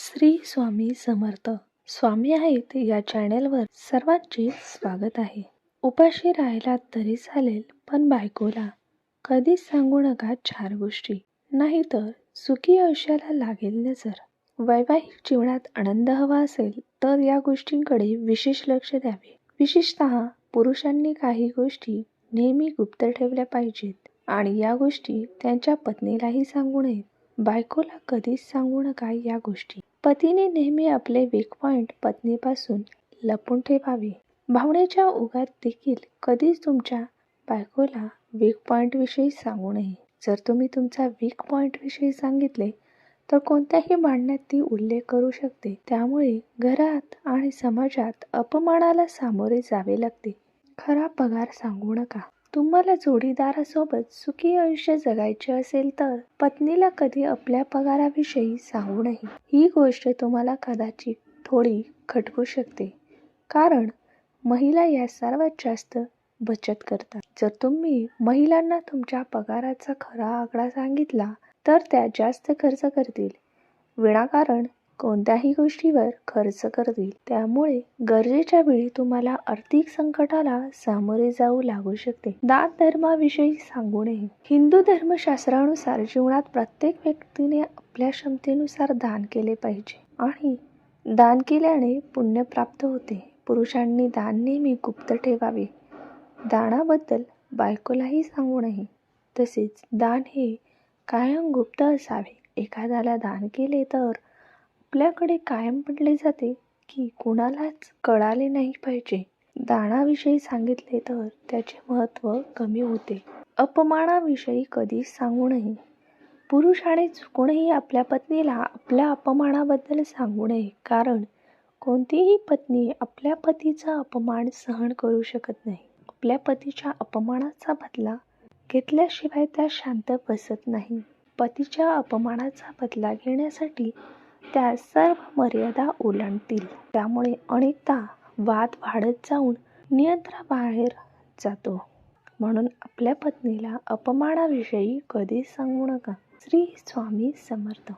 श्री स्वामी समर्थ. स्वामी आहेत या चॅनेलवर सर्वांचे स्वागत आहे. उपाशी राहिलात तरी चालेल पण बायकोला कधीच सांगू नका चार गोष्टी. नाहीतर सुखी आयुष्याला लागेल नजर. वैवाहिक जीवनात आनंद हवा असेल तर या गोष्टींकडे विशेष लक्ष द्यावे. विशेषतः पुरुषांनी काही गोष्टी नेहमी गुप्त ठेवल्या पाहिजेत आणि या गोष्टी त्यांच्या पत्नीलाही सांगू नयेत. बायकोला कधीच सांगू नका या गोष्टी. पतीने नेहमी आपले वीक पॉइंट पत्नीपासून लपून ठेवावे. भावनेच्या उगात देखील कधीच तुमच्या बायकोला वीक पॉईंटविषयी सांगू नये. जर तुम्ही तुमचा वीक पॉईंटविषयी सांगितले तर कोणत्याही भांडण्यात ती उल्लेख करू शकते. त्यामुळे घरात आणि समाजात अपमानाला सामोरे जावे लागते. खरा पगार सांगू नका. तुम्हाला जोडीदारासोबत सुखी आयुष्य जगायचे असेल तर पत्नीला कधी आपल्या पगाराविषयी सांगू नये. ही गोष्ट तुम्हाला कदाचित थोडी खटकू शकते कारण महिला या सर्वात जास्त बचत करतात. जर तुम्ही महिलांना तुमच्या पगाराचा खरा आकडा सांगितला तर त्या जास्त खर्च करतील. विनाकारण कोणत्याही गोष्टीवर खर्च करतील. त्यामुळे गरजेच्या वेळी तुम्हाला आर्थिक संकटाला सामोरे जाऊ लागू शकते. दान धर्माविषयी सांगू नये. हिंदू धर्मशास्त्रानुसार जीवनात प्रत्येक व्यक्तीने आपल्या क्षमतेनुसार दान केले पाहिजे आणि दान केल्याने पुण्य प्राप्त होते. पुरुषांनी दान नेहमी गुप्त ठेवावे. दानाबद्दल बायकोलाही सांगू नये. तसेच दान हे कायम गुप्त असावे. एखाद्याला दान केले तर आपल्याकडे कायम पडले जाते की कुणालाच कळाले नाही पाहिजे. दानाविषयी सांगितले तर त्याचे महत्त्व कमी होते. अपमानाविषयी कधीच सांगू नये. पुरुषाने चुकूनही आपल्या पत्नीला आपल्या अपमानाबद्दल सांगू नये. कारण कोणतीही पत्नी आपल्या पतीचा अपमान सहन करू शकत नाही. आपल्या पतीच्या अपमानाचा बदला घेतल्याशिवाय त्या शांत बसत नाही. पतीच्या अपमानाचा बदला घेण्यासाठी त्या सर्व मर्यादा ओलांडतील. त्यामुळे अनेकदा वाद वाढत जाऊन नियंत्रणाबाहेर जातो. म्हणून आपल्या पत्नीला अपमानाविषयी कधीच सांगू नका. श्री स्वामी समर्थ.